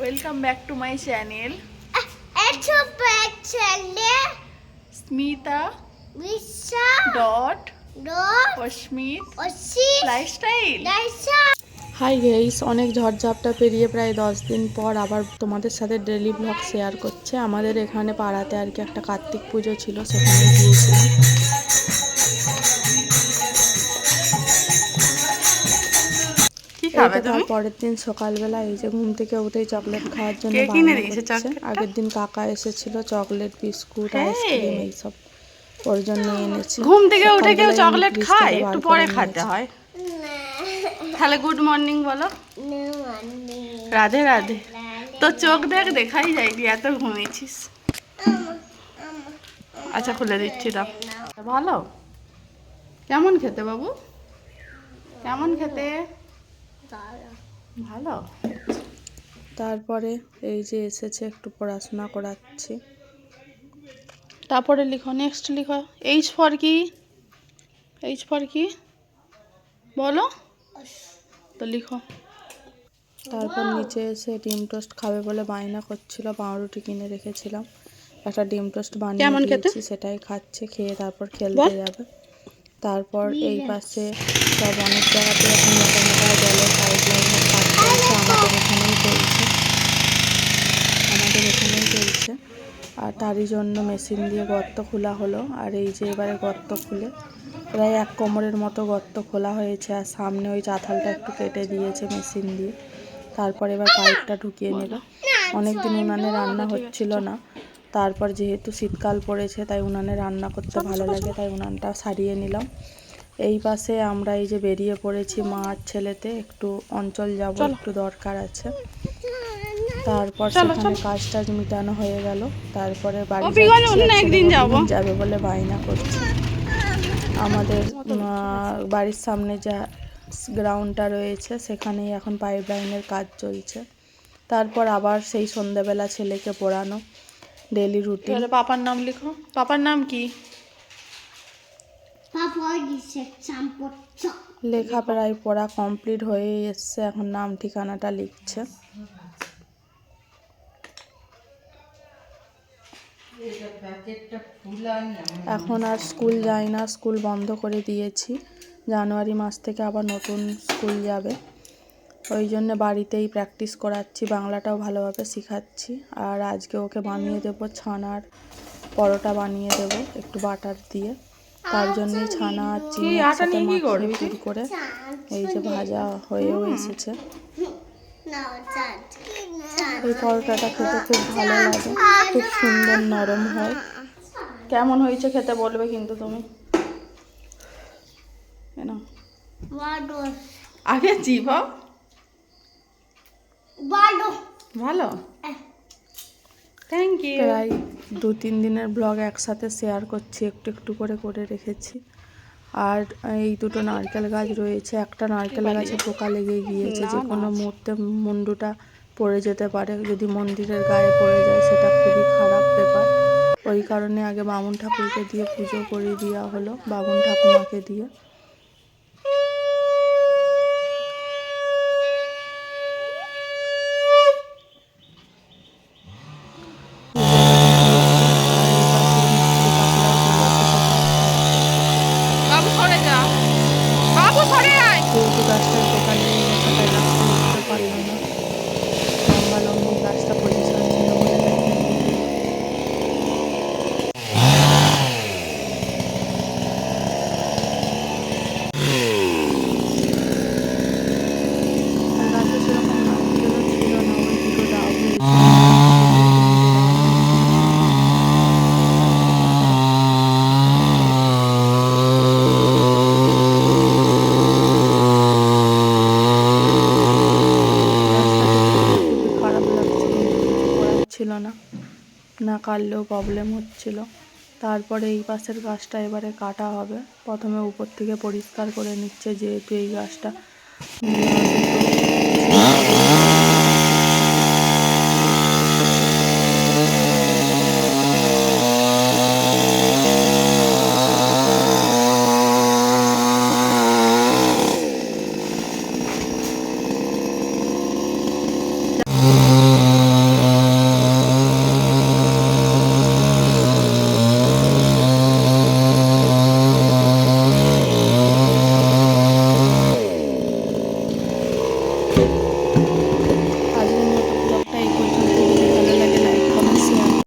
Welcome back to my channel Smita Biswa dot hi guys অনেক ঝড়ঝাপটা পেরিয়ে প্রায় দশ দিন পর আবার তোমাদের সাথে ডেলি ব্লগ শেয়ার করছে। আমাদের এখানে পাড়াতে আর কি একটা কার্তিক পুজো ছিল সেখানে গিয়েছিলাম। খাবে তুমি? পরের দিন সকালবেলা এই যে ঘুম থেকে উঠেই চকলেট খাওয়ার জন্য কিনে দিয়েছে। আগের দিন কাকা এসেছিল চকলেট বিস্কুট। আইসক্রিম এইসব ওর জন্য এনেছে। ঘুম থেকে উঠে কেউ চকলেট খায়? একটু পরে খেতে হয়। তাহলে গুড মর্নিং বলো। রাধে রাধে। তো চোখ দেখ দেখাই যায়নি এত ঘুমিয়েছিস। আচ্ছা খুলে দিচ্ছি দাও। ভালো? কেমন খেতে বাবু? কেমন খেতে? ভালো? তারপরে এই যে এসেছে একটু পড়াশোনা করাচ্ছি। তারপরে লিখো নেক্সট লিখো। এইচ ফর কি? এইচ ফর কি? বলো। তো লিখো। তারপর নিচে এসে ডিম টোস্ট খাবে বলে বায়না করছিল পাউরুটি কিনে রেখেছিলাম। একটা ডিম টোস্ট বানিয়ে দিয়েছি সেটাই খাচ্ছে খেয়ে তারপর খেলতে যাবে। তারপর এই পাশে সব অনেক জায়গাতে এখন মোটা মোটা জলের পাইপ লাইনের কাজ চলছে আমাদের এখানেই চলছে আমাদের এখানেই চলছে আর তারই জন্য মেশিন দিয়ে গর্ত খোলা হলো। আর এই যে এবারে গর্ত খুলে প্রায় এক কোমরের মতো গর্ত খোলা হয়েছে। আর সামনে ওই চাতালটা একটু কেটে দিয়েছে মেশিন দিয়ে। তারপর এবার পাইপটা ঢুকিয়ে নেবে অনেক দিন উনানে রান্না হচ্ছিল না। তারপর যেহেতু শীতকাল পড়েছে তাই উনানে রান্না করতে ভালো লাগে তাই উনানটা সারিয়ে নিলাম। এই পাশে আমরা এই যে বেরিয়ে পড়েছি মা আর ছেলেতে একটু অঞ্চল যাব একটু দরকার আছে। তারপর সেখানে কাজ টাজ মিটানো হয়ে গেল। তারপরে বাড়ি একদিন যাবে। বলে বায়না করছে। আমাদের বাড়ির সামনে যা গ্রাউন্ডটা রয়েছে সেখানেই এখন পাইপ লাইনের কাজ চলছে। তারপর আবার সেই সন্ধ্যাবেলা ছেলেকে পড়ানো ডেলি রুটিন। পাপার নাম লিখো। পাপার নাম কি. লেখা প্রায় পড়া কমপ্লিট হয়ে এসছে এখন নাম ঠিকানাটা লিখছে। এখন আর স্কুল যায় না। স্কুল বন্ধ করে দিয়েছি। জানুয়ারি মাস থেকে আবার নতুন স্কুল যাবে। ওই জন্য বাড়িতেই প্র্যাকটিস করাচ্ছি বাংলাটাও ভালোভাবে শেখাচ্ছি। আর আজকে ওকে বানিয়ে দেবো ছানার পরোটা বানিয়ে দেবো একটু বাটার দিয়ে। তার জন্যই ছানা আর চিনি একসাথে মাখিয়ে করে। এই যে ভাজা হয়েও এসেছে. এই পরোটাটা খেতে খুব ভালো লাগে। খুব সুন্দর নরম হয়। কেমন হয়েছে খেতে বলবে কিন্তু তুমি? আগে জিভা। What ভালো? থ্যাংক ইউ প্রায় দু তিন দিনের ব্লগ একসাথে শেয়ার করছি একটু একটু করে করে রেখেছি। আর এই দুটো নারকেল গাছ রয়েছে। একটা নারকেল গাছে পোকা লেগে গিয়েছে। যে কোনো মুহূর্তে মুন্ডুটা পড়ে যেতে পারে। যদি মন্দিরের গায়ে পড়ে যায় সেটা খুবই খারাপ ব্যাপার। ওই কারণে আগে বামুন ঠাকুরকে দিয়ে পুজো করে দেওয়া হলো বামুন ঠাকুমাকে দিয়ে বাবু সরে যা বাবু সরে আয় যেহেতু গাছটার পোকা লেগে গেছে তাই গাছটা উঠতে পারল না লম্বা লম্বি গাছটা পজিশন ছিল বলে তাই আর গাছে সেরকম নারকেলও ছিল না ওই দুটো ডাব হয়েছিল। খুবই খারাপ লাগছিল কিছু করার না। না কাটলেও প্রবলেম হচ্ছিল। তারপরে এই পাশের গাছটা এবারে কাটা হবে। প্রথমে উপর থেকে পরিষ্কার করে নিচ্ছে যেহেতু এই গাছটা।